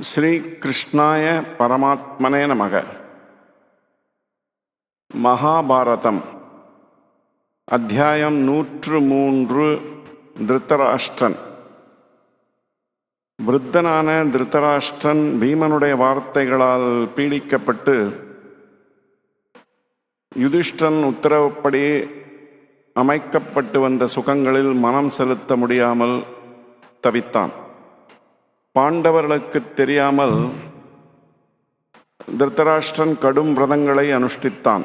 ஸ்ரீ கிருஷ்ணாய பரமாத்மனே நமக. மகாபாரதம். அத்தியாயம் நூற்று மூன்று திருத்தராஷ்டிரன். விருத்தனான திருத்தராஷ்டிரன் பீமனுடைய வார்த்தைகளால் பீடிக்கப்பட்டு யுதிஷ்டன் உத்தரவுப்படி அமைக்கப்பட்டு வந்த சுகங்களில் மனம் செலுத்த முடியாமல் தவித்தான். பாண்டவர்களுக்கு தெரியாமல் திருத்தராஷ்டிரன் கடும் விரதங்களை அனுஷ்டித்தான்.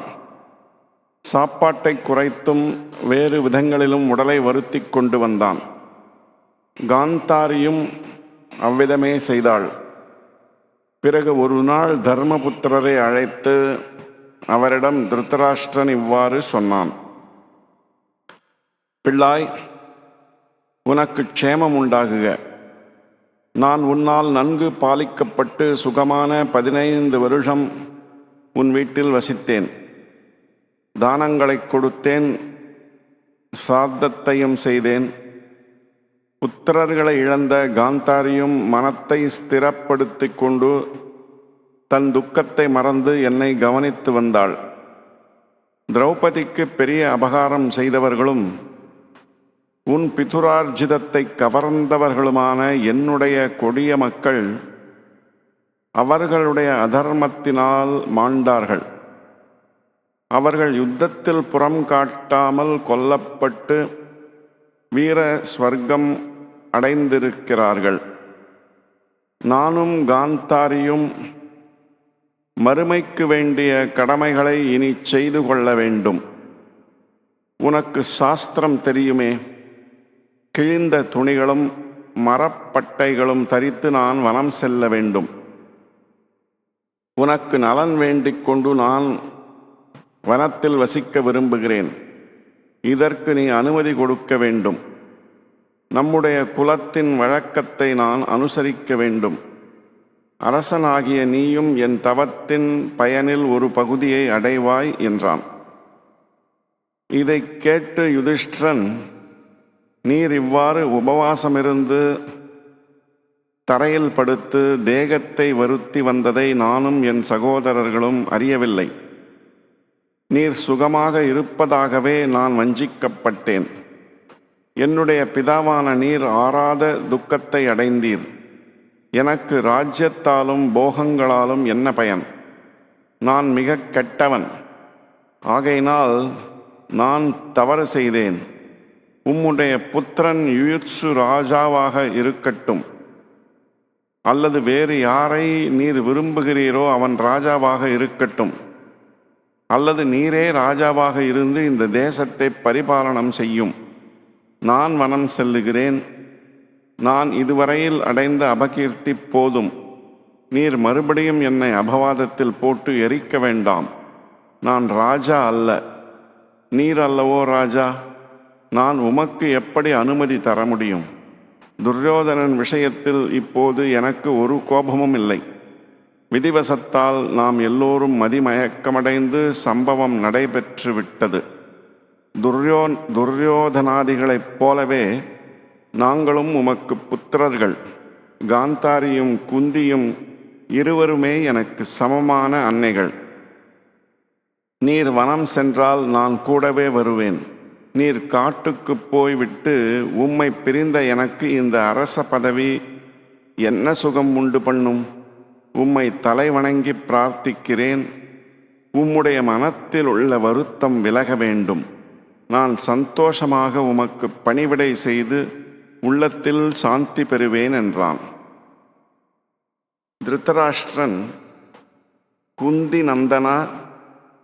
சாப்பாட்டை குறைத்தும் வேறு விதங்களிலும் உடலை வருத்தி கொண்டு வந்தான். காந்தாரியும் அவ்விதமே செய்தாள். பிறகு ஒரு நாள் தர்மபுத்திரரை அழைத்து அவரிடம் திருத்தராஷ்டிரன் இவ்வாறு சொன்னான். பிள்ளாய் உனக்கு க்ஷேமம் உண்டாகுக. நான் உன்னால் நன்கு பாலிக்கப்பட்டு சுகமான பதினைந்து வருஷம் உன் வீட்டில் வசித்தேன். தானங்களை கொடுத்தேன் சாத்தத்தையும் செய்தேன். புத்திரர்களை இழந்த காந்தாரியும் மனத்தை ஸ்திரப்படுத்தி கொண்டு தன் துக்கத்தை மறந்து என்னை கவனித்து வந்தாள். திரௌபதிக்கு பெரிய அபகாரம் செய்தவர்களும் உன் பிதுரார்ஜிதத்தை கவர்ந்தவர்களுமான என்னுடைய கொடிய மக்கள் அவர்களுடைய அதர்மத்தினால் மாண்டார்கள். அவர்கள் யுத்தத்தில் புறம் காட்டாமல் கொல்லப்பட்டு வீர ஸ்வர்க்கம் அடைந்திருக்கிறார்கள். நானும் காந்தாரியும் மறுமைக்கு வேண்டிய கடமைகளை இனி செய்து கொள்ள வேண்டும். உனக்கு சாஸ்திரம் தெரியுமே? கிழிந்த துணிகளும் மரப்பட்டைகளும் தரித்து நான் வனம் செல்ல வேண்டும். உனக்கு நலன் வேண்டிக் கொண்டு நான் வனத்தில் வசிக்க விரும்புகிறேன். இதற்கு நீ அனுமதி கொடுக்க வேண்டும். நம்முடைய குலத்தின் வழக்கத்தை நான் அனுசரிக்க வேண்டும். அரசனாகிய நீயும் என் தவத்தின் பயனில் ஒரு பகுதியை அடைவாய் என்றான். இதை கேட்டு யுதிஷ்டிரன் நீர் இவ்வாறு உபவாசமிருந்து தரையில் படுத்து தேகத்தை வருத்தி வந்ததை நானும் என் சகோதரர்களும் அறியவில்லை. நீர் சுகமாக இருப்பதாகவே நான் வஞ்சிக்கப்பட்டேன். என்னுடைய பிதாவான நீர் ஆறாத துக்கத்தை அடைந்தீர். எனக்கு ராஜ்யத்தாலும் போகங்களாலும் என்ன பயன்? நான் மிக கெட்டவன். ஆகையினால் நான் தவறு செய்தேன். உம்முடைய புத்திரன் யுயுத்சு ராஜாவாக இருக்கட்டும். அல்லது வேறு யாரை நீர் விரும்புகிறீரோ அவன் ராஜாவாக இருக்கட்டும். அல்லது நீரே ராஜாவாக இருந்து இந்த தேசத்தை பரிபாலனம் செய்யும். நான் வனம் செல்லுகிறேன். நான் இதுவரையில் அடைந்த அபகீர்த்தி போதும். நீர் மறுபடியும் என்னை அபவாதத்தில் போட்டு எரிக்க வேண்டாம். நான் ராஜா அல்ல. நீர் அல்லவோ ராஜா? நான் உமக்கு எப்படி அனுமதி தர முடியும்? துரியோதனன் விஷயத்தில் இப்போது எனக்கு ஒரு கோபமும் இல்லை. விதிவசத்தால் நாம் எல்லோரும் மதிமயக்கமடைந்து சம்பவம் நடைபெற்று விட்டது. துர்யோ துரியோதனாதிகளைப் போலவே நாங்களும் உமக்கு புத்திரர்கள். காந்தாரியும் குந்தியும் இருவருமே எனக்கு சமமான அன்னைகள். நீர் வனம் சென்றால் நான் கூடவே வருவேன். நீர் காட்டுக்கு போய்விட்டு உம்மை பிரிந்த எனக்கு இந்த அரச பதவி என்ன சுகம் உண்டு பண்ணும்? உம்மை தலை வணங்கி பிரார்த்திக்கிறேன். உம்முடைய மனத்தில் உள்ள வருத்தம் விலக வேண்டும். நான் சந்தோஷமாக உமக்கு பணிவிடை செய்து உள்ளத்தில் சாந்தி பெறுவேன் என்றான். திருத்தராஷ்டிரன் குந்தி நந்தனா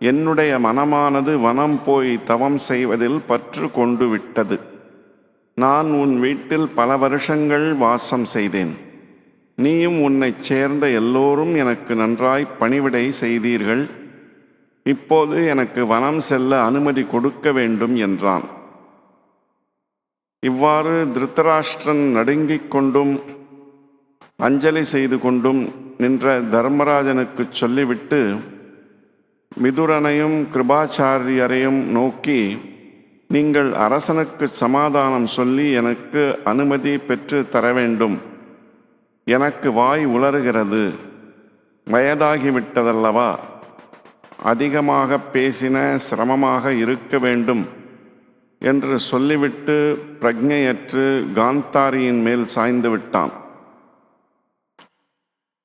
என்னுடைய மனமானது வனம் போய் தவம் செய்வதில் பற்று கொண்டு விட்டது நான் உன் வீட்டில் பல வருஷங்கள் வாசம் செய்தேன். நீயும் உன்னைச் சேர்ந்த எல்லோரும் எனக்கு நன்றாய் பணிவிடை செய்தீர்கள். இப்போது எனக்கு வனம் செல்ல அனுமதி கொடுக்க வேண்டும் என்றான். இவ்வாறு திருத்தராஷ்டிரன் நடுங்கிக் கொண்டும் அஞ்சலி செய்து கொண்டும் நின்ற தர்மராஜனுக்கு சொல்லிவிட்டு மிதுரனையும் கிருபாச்சாரியரையும் நோக்கி நீங்கள் அரசனுக்கு சமாதானம் சொல்லி எனக்கு அனுமதி பெற்று தர வேண்டும். எனக்கு வாய் உலறுகிறது. வயதாகிவிட்டதல்லவா? அதிகமாக பேசின சிரமமாக இருக்க வேண்டும் என்று சொல்லிவிட்டு பிரக்ஞையற்று காந்தாரியின் மேல் சாய்ந்து விட்டான்.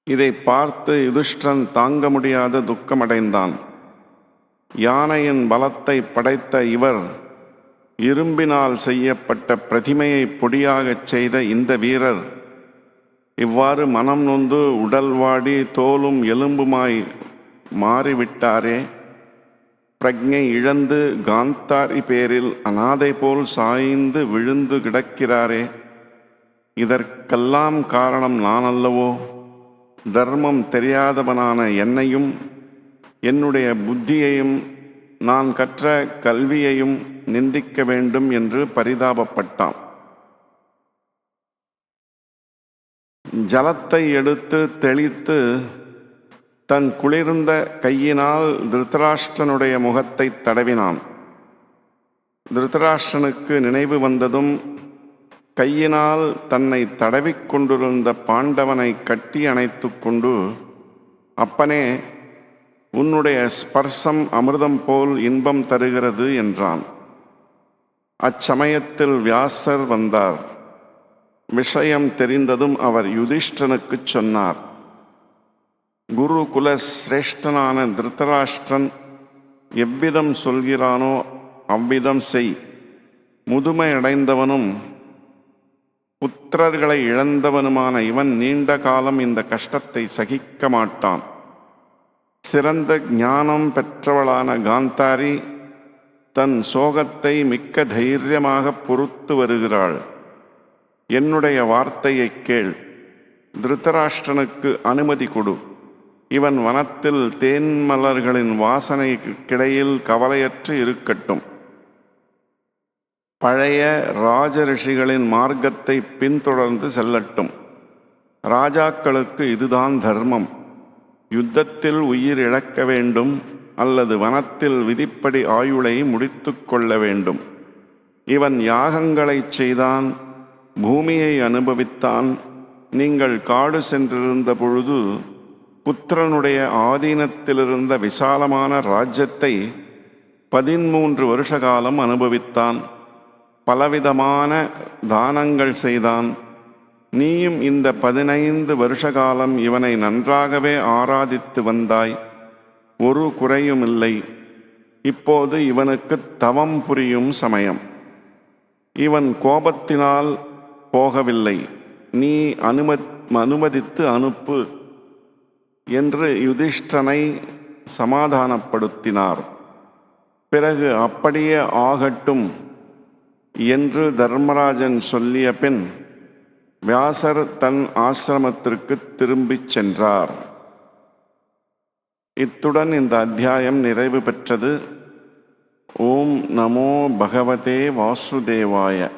இதை பார்த்து யுதிஷ்டன் தாங்க முடியாத துக்கமடைந்தான். யானையின் பலத்தை படைத்த இவர் இரும்பினால் செய்யப்பட்ட பிரதிமையை பொடியாகச் செய்த இந்த வீரர். இவ்வாறு மனம் நொந்து உடல் வாடி தோலும் எலும்புமாய் மாறிவிட்டாரே. பிரக்ஞை இழந்து காந்தாரி பேரில் அனாதை போல் சாய்ந்து விழுந்து கிடக்கிறாரே. இதற்கெல்லாம் காரணம் நானல்லவோ? தர்மம் தெரியாதவனான என்னையும் என்னுடைய புத்தியையும் நான் கற்ற கல்வியையும் நிந்திக்க வேண்டும் என்று பரிதாபப்பட்டான். ஜலத்தை எடுத்து தெளித்து தன் குளிர்ந்த கையினால் திருதராஷ்டிரனுடைய முகத்தை தடவினான். திருத்தராஷ்டனுக்கு நினைவு வந்ததும் கையினால் தன்னை தடவிக் கொண்டிருந்த பாண்டவனை கட்டி அணைத்து கொண்டு அப்பனே உன்னுடைய ஸ்பர்சம் அமிர்தம் போல் இன்பம் தருகிறது என்றான். அச்சமயத்தில் வியாசர் வந்தார். விஷயம் தெரிந்ததும் அவர் யுதிஷ்டனுக்குச் சொன்னார். குருகுல சிரேஷ்டனான திருத்தராஷ்டிரன் எவ்விதம் சொல்கிறானோ அவ்விதம் செய். முதுமையடைந்தவனும் புத்திரர்களை இழந்தவனுமான இவன் நீண்ட காலம் இந்த கஷ்டத்தை சகிக்க மாட்டான். சிறந்த ஞானம் பெற்றவளான காந்தாரி தன் சோகத்தை மிக்க தைரியமாக பொறுத்து வருகிறாள். என்னுடைய வார்த்தையை கேள். திருத்தராஷ்டிரனுக்கு அனுமதி கொடு. இவன் வனத்தில் தேன் மலர்களின் வாசனைக்கிடையில் கவலையற்று இருக்கட்டும். பழைய ராஜ ரிஷிகளின் மார்க்கத்தை பின்தொடர்ந்து செல்லட்டும். ராஜாக்களுக்கு இதுதான் தர்மம். யுத்தத்தில் உயிர் இழக்க வேண்டும் அல்லது வனத்தில் விதிப்படி ஆயுளை முடித்து கொள்ள வேண்டும். இவன் யாகங்களைச் செய்தான் பூமியை அனுபவித்தான். நீங்கள் காடு சென்றிருந்த பொழுது புத்திரனுடைய ஆதீனத்திலிருந்த விசாலமான ராஜ்யத்தை பதிமூன்று வருஷ காலம் அனுபவித்தான். பலவிதமான தானங்கள் செய்தான். நீயும் இந்த பதினைந்து வருஷ காலம் இவனை நன்றாகவே ஆராதித்து வந்தாய். ஒரு குறையும் இல்லை இப்போது இவனுக்கு தவம் புரியும் சமயம். இவன் கோபத்தினால் போகவில்லை. நீ அனும அனுமதித்து அனுப்பு என்று யுதிஷ்டனை சமாதானப்படுத்தினார். பிறகு அப்படியே ஆகட்டும் என்று தர்மராஜன் சொல்லிய பின் வியாசர் தன் ஆசிரமத்திற்கு திரும்பிச் சென்றார். இத்துடன் இந்த அத்தியாயம் நிறைவு பெற்றது. ஓம் நமோ பகவதே வாசுதேவாய.